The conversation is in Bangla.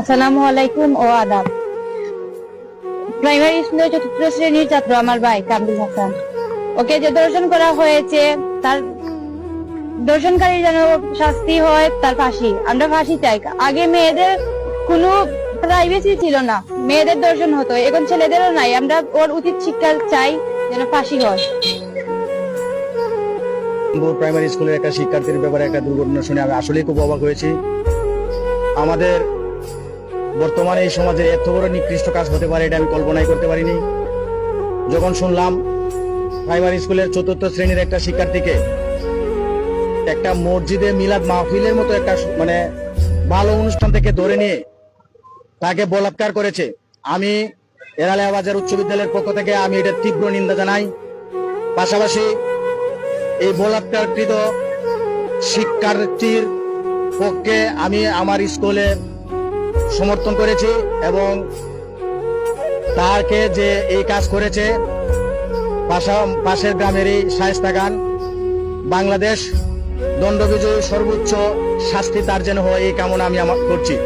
আসসালামু আলাইকুম ও আদাব। প্রাইমারি স্কুলের চতুর্থ শ্রেণির ছাত্র আমার ভাই, কামরুল হাসান। ওকে যে দর্শন করা হয়েছে, তার দর্শনকারী যেন শাস্তি হয়, তার ফাঁসি। আমরা ফাঁসি চাই। আগে মেয়েদের কোনো প্রাইভেসি ছিল না। মেয়েদের দর্শন হতো, এখন ছেলেদেরও নাই। আমরা ওর উচিত শিক্ষা চাই, যেন ফাঁসি হয়। প্রাইমারি স্কুলের একটা শিক্ষার্থীর ব্যাপারে একটা দুর্ঘটনা শুনে আমি আসলেই খুব অবাক হয়েছি। আমাদের বর্তমানে এই সমাজে এত বড় নিকৃষ্ট কাজ হতে পারে এটা আমি কল্পনাই করতে পারিনি। যখন শুনলাম প্রাইমারি স্কুলের চতুর্থ শ্রেণির একটা শিক্ষার্থীকে একটা মসজিদে মিলাদ মাহফিলের মতো একটা মানে ভালো অনুষ্ঠান থেকে ধরে নিয়ে তাকে বলাৎকার করেছে। আমি এরালিয়া বাজার উচ্চ বিদ্যালয়ের পক্ষ থেকে আমি এটা তীব্র নিন্দা জানাই। পাশাপাশি এই বলাৎকারকৃত শিক্ষার্থীর পক্ষে আমি আমার স্কুলে সমর্থন করেছি এবং তাকে যে এই কাজ করেছে, পাশা- পাশের গ্রামেরই শায়স্তা খান, বাংলাদেশ দণ্ডবিজয়ী সর্বোচ্চ শাস্তি তার যেন হয় এই কামনা আমি আমার করছি।